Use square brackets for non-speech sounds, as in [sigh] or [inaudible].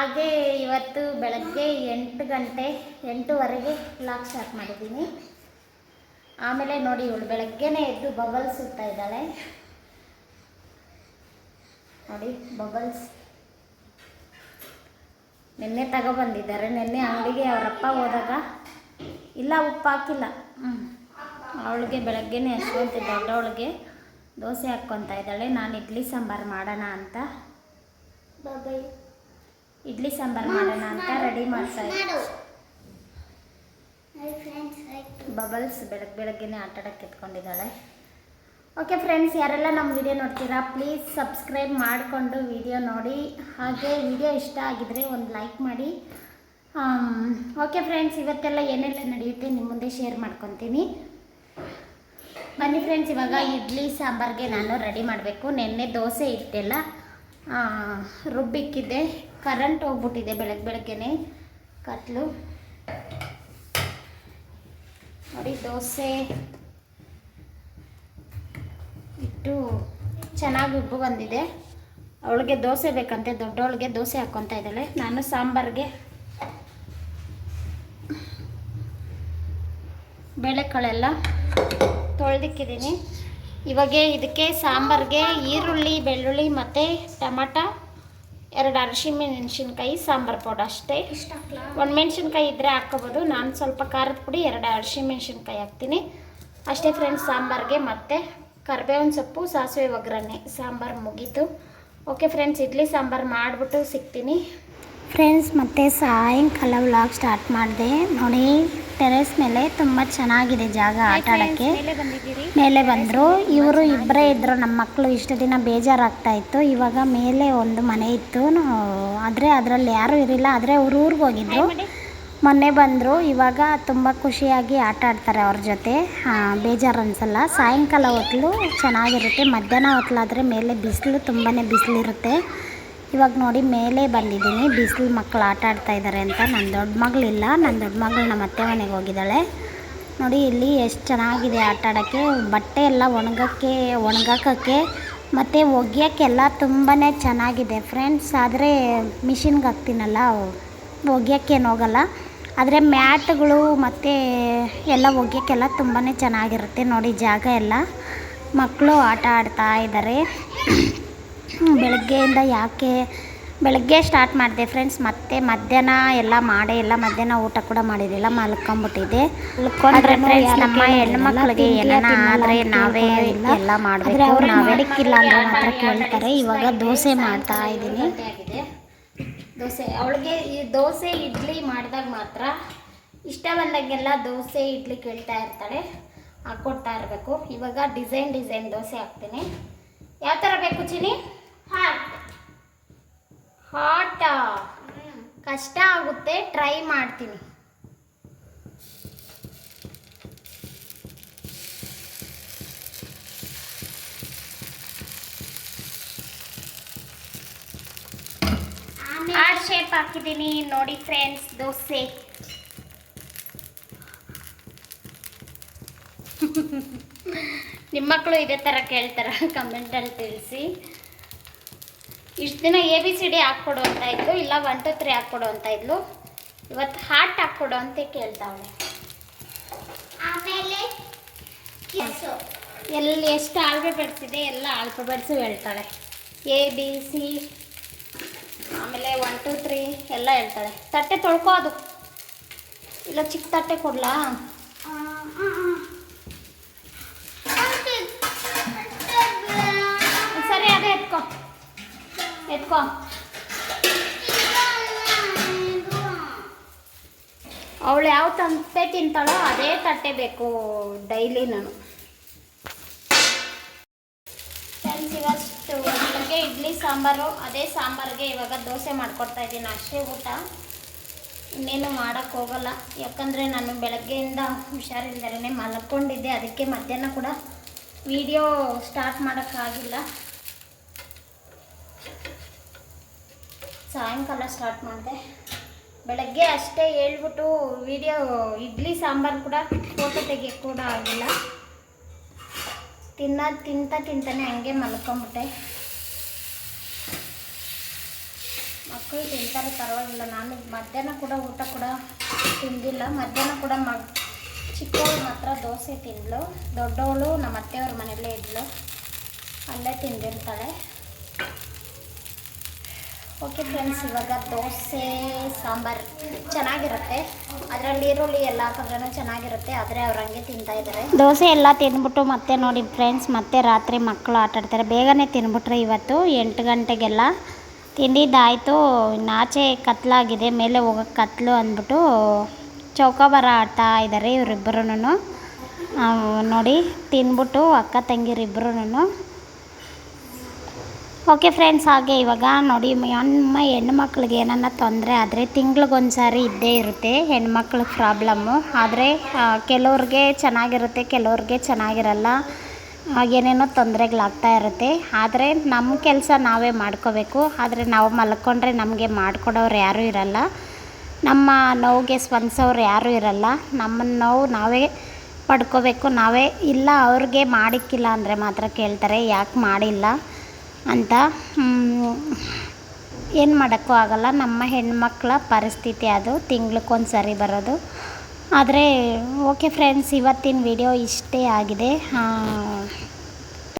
ಹಾಗೆ ಇವತ್ತು ಬೆಳಗ್ಗೆ ಎಂಟು ಗಂಟೆ, ಎಂಟೂವರೆಗೆ ಲಾಕ್ ಸ್ಟಾರ್ಟ್ ಮಾಡಿದ್ದೀನಿ. ಆಮೇಲೆ ನೋಡಿ ಇವಳು ಬೆಳಗ್ಗೆನೇ ಎದ್ದು ಬಬಲ್ಸ್ ಸುತ್ತಾ ಇದ್ದಾಳೆ. ನೋಡಿ, ಬಬಲ್ಸ್. ನಿನ್ನೆ ತಗೊಬಂದಿದ್ದಾರೆ ನಿನ್ನೆ ಅಂಗಡಿಗೆ ಅವರಪ್ಪ ಹೋದಾಗ. ಇಲ್ಲ, ಉಪ್ಪು ಹಾಕಿಲ್ಲ. ಹ್ಞೂ ಅವಳಿಗೆ ಬೆಳಗ್ಗೆನೇ ಅಷ್ಟೊಂದು ದೊಡ್ಡವಳಿಗೆ ದೋಸೆ ಹಾಕ್ಕೊತಾ ಇದ್ದಾಳೆ. ನಾನು ಇಡ್ಲಿ ಸಾಂಬಾರು ಮಾಡೋಣ ಅಂತ. ಬಾಬಾಯ್ ಇಡ್ಲಿ ಸಾಂಬಾರು ಮಾಡೋಣ ಅಂತ ರೆಡಿ ಮಾಡ್ತಾ ಬಬಲ್ಸ್ ಬೆಳಗ್ಗೆ ಬೆಳಗ್ಗೆನೆ ಆಟ ಆಡಕ್ಕೆ ಎತ್ಕೊಂಡಿದ್ದಾಳೆ. ಓಕೆ ಫ್ರೆಂಡ್ಸ್ ಯಾರೆಲ್ಲ ನಮ್ಮ ವಿಡಿಯೋ ನೋಡ್ತೀರಾ ಪ್ಲೀಸ್ ಸಬ್ಸ್ಕ್ರೈಬ್ ಮಾಡಿಕೊಂಡು ವಿಡಿಯೋ ನೋಡಿ. ಹಾಗೆ ವಿಡಿಯೋ ಇಷ್ಟ ಆಗಿದ್ರೆ ಒಂದು ಲೈಕ್ ಮಾಡಿ. ಓಕೆ ಫ್ರೆಂಡ್ಸ್ ಇವತ್ತೆಲ್ಲ ಏನೆಲ್ಲ ನಡೆಯುತ್ತೆ ನಿಮ್ಮ ಮುಂದೆ ಶೇರ್ ಮಾಡ್ಕೊತೀನಿ. ಬನ್ನಿ ಫ್ರೆಂಡ್ಸ್ ಇವಾಗ ಇಡ್ಲಿ ಸಾಂಬಾರ್ಗೆ ನಾನು ರೆಡಿ ಮಾಡಬೇಕು. ನಿನ್ನೆ ದೋಸೆ ಇಟ್ಟೆಲ್ಲ ರುಬ್ಬಿಕ್ಕಿದ್ದೆ ಕರೆಂಟ್ ಹೋಗ್ಬಿಟ್ಟಿದೆ ಬೆಳಗ್ಗೆ ಬೆಳಗ್ಗೆನೆ. ಕತ್ಲು. ನೋಡಿ, ದೋಸೆ. ಇಟ್ಟು ಚೆನ್ನಾಗಿ ಉಬ್ಬು ಬಂದಿದೆ. ಅವಳಿಗೆ ದೋಸೆ ಬೇಕಂತೆ, ದೊಡ್ಡವಳಿಗೆ ದೋಸೆ ಹಾಕ್ಕೊತಾ ಇದ್ದಾಳೆ. ನಾನು ಸಾಂಬಾರ್ಗೆ. ಬೇಳೆಕಾಳೆಲ್ಲ ತೊಳೆದಿಕ್ಕಿದ್ದೀನಿ. ಇವಾಗ ಇದಕ್ಕೆ ಸಾಂಬಾರಿಗೆ ಈರುಳ್ಳಿ ಬೆಳ್ಳುಳ್ಳಿ ಮತ್ತು ಟಮಾಟ ಎರಡು ಅರಿಶಿಮೆಣಸಿನ್ಕಾಯಿ ಸಾಂಬಾರು ಪೌಡರ್ ಅಷ್ಟೇ. ಒಂದು ಮೆಣಸಿನ್ಕಾಯಿ ಇದ್ದರೆ ಹಾಕ್ಕೋಬೋದು. ನಾನು ಸ್ವಲ್ಪ ಖಾರದ ಪುಡಿ ಎರಡು ಅರಿಶಿಮೆಣಸಿನ್ಕಾಯಿ ಹಾಕ್ತೀನಿ. ಅಷ್ಟೇ ಫ್ರೆಂಡ್ಸ್ ಸಾಂಬಾರಿಗೆ ಮತ್ತು ಕರ್ಬೇವಿನ ಸೊಪ್ಪು ಸಾಸಿವೆ ಒಗ್ಗರಣೆ. ಸಾಂಬಾರು ಮುಗೀತು. ಓಕೆ ಫ್ರೆಂಡ್ಸ್ ಇಡ್ಲಿ ಸಾಂಬಾರು ಮಾಡಿಬಿಟ್ಟು ಸಿಗ್ತೀನಿ. ಫ್ರೆಂಡ್ಸ್ ಮತ್ತೆ ಸಾಯಂಕಾಲ ವ್ಲಾಗ್ ಸ್ಟಾರ್ಟ್ ಮಾಡಿದೆ. ನೋಡಿ. ಟೆರೆಸ್ ಮೇಲೆ ತುಂಬಾ ಚೆನ್ನಾಗಿದೆ ಜಾಗ ಆಟ ಆಡಕ್ಕೆ. ಮೇಲೆ ಬಂದ್ರು. ಇವರು ಇಬ್ಬರೇ ಇದ್ರು. ನಮ್ಮ ಮಕ್ಕಳು ಇಷ್ಟು ದಿನ ಬೇಜಾರಾಗ್ತಾ ಇತ್ತು. ಇವಾಗ ಮೇಲೆ ಒಂದು ಮನೆ ಇತ್ತು. ಆದರೆ ಅದರಲ್ಲಿ ಯಾರು ಇರಲಿಲ್ಲ. ಆದರೆ ಅವ್ರ ಊರಿಗೆ ಹೋಗಿದ್ರು. ಮೊನ್ನೆ ಬಂದರು. ಇವಾಗ ತುಂಬ ಖುಷಿಯಾಗಿ ಆಟ ಆಡ್ತಾರೆ ಅವ್ರ ಜೊತೆ. ಬೇಜಾರು ಅನಿಸಲ್ಲ. ಸಾಯಂಕಾಲ ಹೊತ್ಲು ಚೆನ್ನಾಗಿರುತ್ತೆ. ಮಧ್ಯಾಹ್ನ ಹೊತ್ತಲಾದರೆ ಮೇಲೆ ಬಿಸಿಲು ತುಂಬಾ ಬಿಸಿಲಿರುತ್ತೆ. ಇವಾಗ ನೋಡಿ ಮೇಲೆ ಬಂದಿದ್ದೀನಿ. ಬಿಸಿಲು ಮಕ್ಕಳು ಆಟ ಆಡ್ತಾ ಇದ್ದಾರೆ ಅಂತ. ನನ್ನ ದೊಡ್ಡ ಮಗಳಿಲ್ಲ ನನ್ನ ದೊಡ್ಡ ಮಗಳು ನಮ್ಮ ಅತ್ತೆ ಮನೆಗೆ ಹೋಗಿದ್ದಾಳೆ. ನೋಡಿ ಇಲ್ಲಿ ಎಷ್ಟು ಚೆನ್ನಾಗಿದೆ ಆಟ ಆಡೋಕ್ಕೆ. ಬಟ್ಟೆ ಎಲ್ಲ ಒಣಗಕ್ಕೆ, ಒಣಗಾಕೋಕ್ಕೆ ಮತ್ತು ಒಗೆಯೋಕ್ಕೆಲ್ಲ ತುಂಬಾ ಚೆನ್ನಾಗಿದೆ ಫ್ರೆಂಡ್ಸ್. ಆದರೆ ಮಿಷಿನ್ಗೆ ಹಾಕ್ತೀನಲ್ಲ ಒಗೆಯೋಕ್ಕೇನು ಹೋಗಲ್ಲ. ಆದರೆ ಮ್ಯಾಟ್ಗಳು ಮತ್ತು ಎಲ್ಲ ಒಗೆಯೋಕ್ಕೆಲ್ಲ ತುಂಬಾ ಚೆನ್ನಾಗಿರುತ್ತೆ. ನೋಡಿ ಜಾಗ ಎಲ್ಲ. ಮಕ್ಕಳು ಆಟ ಆಡ್ತಾ ಇದ್ದಾರೆ ಬೆಳಗ್ಗೆಯಿಂದ ಯಾಕೆ? ಬೆಳಗ್ಗೆ ಸ್ಟಾರ್ಟ್ ಮಾಡಿದೆ ಫ್ರೆಂಡ್ಸ್ ಮತ್ತೆ ಮಧ್ಯಾಹ್ನ ಎಲ್ಲ ಮಾಡೇ ಇಲ್ಲ. ಮಧ್ಯಾಹ್ನ ಊಟ ಕೂಡ ಮಾಡಿರಲಿಲ್ಲ. ಮಲ್ಕೊಂಬಿಟ್ಟಿದ್ದೆ ಮಲ್ಕೊಂಡ್ರೆ ಫ್ರೆಂಡ್ಸ್ ನಮ್ಮ ಹೆಣ್ಮಕ್ಳಿಗೆ ಎಲ್ಲ ಆದರೆ ನಾವೇ ಎಲ್ಲ ಮಾಡಬೇಕು. ನಾವೇ ಇಲ್ಲ ಅಂದರೆ ಮಾತ್ರ ಕೇಳ್ತಾರೆ. ಇವಾಗ ದೋಸೆ ಮಾಡ್ತಾ ಇದ್ದೀನಿ. ದೋಸೆ ಅವಳಿಗೆ ಈ ದೋಸೆ ಇಡ್ಲಿ ಮಾಡಿದಾಗ ಮಾತ್ರ ಇಷ್ಟ ಬಂದಾಗೆಲ್ಲ ದೋಸೆ ಇಡ್ಲಿ ಕೇಳ್ತಾ ಇರ್ತಾಳೆ. ಹಾಕ್ಕೊಡ್ತಾ ಇರಬೇಕು. ಇವಾಗ ಡಿಸೈನ್ ಡಿಸೈನ್ ದೋಸೆ ಹಾಕ್ತೀನಿ. ಯಾವ ಥರ ಬೇಕು ಚಿನಿ ಕಷ್ಟ ಆಗುತ್ತೆ ಟ್ರೈ ಮಾಡ್ತೀನಿ. ಹಾರ್ಟ್ ಶೇಪ್ ಹಾಕಿದ್ದೀನಿ ನೋಡಿ ಫ್ರೆಂಡ್ಸ್ ದೋಸೆ. [laughs] ನಿಮ್ಮ ಮಕ್ಕಳು ಇದೇ ಥರ ಕೇಳ್ತಾರ ಕಮೆಂಟಲ್ಲಿ ತಿಳಿಸಿ. ಇಷ್ಟು ದಿನ ಎ ಬಿ ಸಿ ಡಿ ಹಾಕ್ಕೊಡು ಅಂತ ಇದ್ಲು ಇಲ್ಲ ಒನ್ ಟು ತ್ರೀ ಹಾಕ್ಕೊಡು ಅಂತ ಇದ್ಲು. ಇವತ್ತು ಹಾರ್ಟ್ ಹಾಕ್ಕೊಡು ಅಂತ ಕೇಳ್ತಾವಳೆ ಆಮೇಲೆ ಎಲ್ಲಿ ಎಷ್ಟು ಆಲ್ಫಾಬೆಟ್ಸ್ ಇದೆ ಎಲ್ಲ ಆಲ್ಫಾಬೆಟ್ಸು ಹೇಳ್ತಾಳೆ. ಎ ಬಿ ಸಿ ಆಮೇಲೆ ಒನ್ ಟು ತ್ರೀ ಎಲ್ಲ ಹೇಳ್ತಾಳೆ. ತಟ್ಟೆ ತೊಳ್ಕೋ ಅದು. ಇಲ್ಲ ಚಿಕ್ಕ ತಟ್ಟೆ ಕೊಡ್ಲಾ? ಯಾವ ತಟ್ಟೆ ತಿಂತಾಳೋ ಅದೇ ತಟ್ಟೆ ಬೇಕು ಡೈಲಿ ನಾನು. ಇವತ್ತು ಬೆಳಗ್ಗೆ ಇಡ್ಲಿ ಸಾಂಬಾರು, ಅದೇ ಸಾಂಬಾರಿಗೆ ಇವಾಗ ದೋಸೆ ಮಾಡಿಕೊಡ್ತಾ ಇದ್ದೀನಿ, ಅಷ್ಟೇ ಊಟ. ಇನ್ನೇನು ಮಾಡೋಕ್ಕೆ ಹೋಗಲ್ಲ. ಯಾಕಂದರೆ ನಾನು ಬೆಳಗ್ಗೆಯಿಂದ ಹುಷಾರಿಲ್ಲದೇ ಮಲ್ಕೊಂಡಿದ್ದೆ, ಅದಕ್ಕೆ ಮಧ್ಯಾಹ್ನ ಕೂಡ ವಿಡಿಯೋ ಸ್ಟಾರ್ಟ್ ಮಾಡೋಕ್ಕಾಗಿಲ್ಲ ಸಾಯಂಕಾಲ ಸ್ಟಾರ್ಟ್ ಮಾಡಿದೆ. ಬೆಳಗ್ಗೆ ಅಷ್ಟೇ ಹೇಳ್ಬಿಟ್ಟು ವಿಡಿಯೋ ಇಡ್ಲಿ ಸಾಂಬಾರು ಕೂಡ ಫೋಟೋ ತೆಗಿಯೋಕ್ಕೆ ಕೂಡ ಆಗಿಲ್ಲ. ತಿನ್ನ, ತಿಂತ ತಿಂತಾನೆ ಹಂಗೆ ಮಲ್ಕೊಂಬಿಟ್ಟೆ. ಮಕ್ಕಳು ತಿಂತಾರೆ ಪರವಾಗಿಲ್ಲ, ನಾನು ಮಧ್ಯಾಹ್ನ ಕೂಡ ಊಟ ಕೂಡ ತಿಂದಿಲ್ಲ. ಮಧ್ಯಾಹ್ನ ಕೂಡ ಮ, ಚಿಕ್ಕವಳು ಮಾತ್ರ ದೋಸೆ ತಿಂದಳು. ದೊಡ್ಡವಳು ನಮ್ಮ ಅತ್ತೆಯವ್ರ ಮನೆಯಲ್ಲೇ ಇದ್ಲು ಅಲ್ಲೇ ತಿಂದಿರ್ತಾಳೆ. ಓಕೆ ಫ್ರೆಂಡ್ಸ್, ಇವಾಗ ದೋಸೆ, ಸಾಂಬಾರು ಚೆನ್ನಾಗಿರುತ್ತೆ. ಅದರಲ್ಲಿ ಈರುಳ್ಳಿ ಎಲ್ಲ ಹಾಕಿದ್ರೂ ಚೆನ್ನಾಗಿರುತ್ತೆ, ಆದರೆ ಅವ್ರು ಹಂಗೆ ತಿಂತಾ ಇದ್ದಾರೆ ದೋಸೆ ಎಲ್ಲ ತಿಂದ್ಬಿಟ್ಟು ಮತ್ತೆ ನೋಡಿ ಫ್ರೆಂಡ್ಸ್, ಮತ್ತೆ ರಾತ್ರಿ ಮಕ್ಕಳು ಆಟ ಆಡ್ತಾರೆ. ಬೇಗನೆ ತಿಂದ್ಬಿಟ್ರೆ ಇವತ್ತು, ಎಂಟು ಗಂಟೆಗೆಲ್ಲ. ತಿಂದಿದ್ದಾಯಿತು, ನಾಚೆ ಕತ್ಲಾಗಿದೆ, ಮೇಲೆ ಹೋಗೋಕೆ ಕತ್ಲು ಅಂದ್ಬಿಟ್ಟು ಚೌಕಾಬಾರ ಆಡ್ತಾ ಇದ್ದಾರೆ ಇವರಿಬ್ಬರೂ ನೋಡಿ, ತಿಂದ್ಬಿಟ್ಟು ಅಕ್ಕ ತಂಗಿರಿಬ್ಬರೂ ಓಕೆ ಫ್ರೆಂಡ್ಸ್ ಹಾಗೆ ಇವಾಗ ನೋಡಿ ಹೆಣ್ಣು ಹೆಣ್ಮಕ್ಳಿಗೆ ಏನನ್ನ ತೊಂದರೆ ಆದರೆ ತಿಂಗ್ಳಿಗೊಂದ್ಸಾರಿ ಇದ್ದೇ ಇರುತ್ತೆ, ಹೆಣ್ಮಕ್ಳ ಪ್ರಾಬ್ಲಮ್ಮು ಆದರೆ ಕೆಲವ್ರಿಗೆ ಚೆನ್ನಾಗಿರುತ್ತೆ, ಕೆಲವ್ರಿಗೆ ಚೆನ್ನಾಗಿರಲ್ಲ, ಏನೇನೋ ತೊಂದರೆಗಳಾಗ್ತಾ ಇರುತ್ತೆ. ಆದರೆ ನಮ್ಮ ಕೆಲಸ ನಾವೇ ಮಾಡ್ಕೋಬೇಕು. ಆದರೆ ನಾವು ಮಲ್ಕೊಂಡ್ರೆ ನಮಗೆ ಮಾಡಿಕೊಡೋರು ಯಾರೂ ಇರಲ್ಲ. ನಮ್ಮ ನೋವಿಗೆ ಸ್ಪಂದಿಸೋರು ಯಾರೂ ಇರಲ್ಲ. ನಮ್ಮ ನೋವು ನಾವೇ ಪಡ್ಕೋಬೇಕು. ನಾವೇ ಇಲ್ಲ ಅವ್ರಿಗೆ ಮಾಡಿಕ್ಕಿಲ್ಲ ಅಂದರೆ ಮಾತ್ರ ಕೇಳ್ತಾರೆ, ಯಾಕೆ ಮಾಡಿಲ್ಲ? ಅಂತ ಏನು ಮಾಡೋಕ್ಕೂ ಆಗಲ್ಲ. ನಮ್ಮ ಹೆಣ್ಮಕ್ಳ ಪರಿಸ್ಥಿತಿ ಅದು ತಿಂಗ್ಳಿಗೊಂದು ಸರಿ ಬರೋದು. ಆದರೆ ಓಕೆ ಫ್ರೆಂಡ್ಸ್ ಇವತ್ತಿನ ವಿಡಿಯೋ ಇಷ್ಟೇ ಆಗಿದೆ.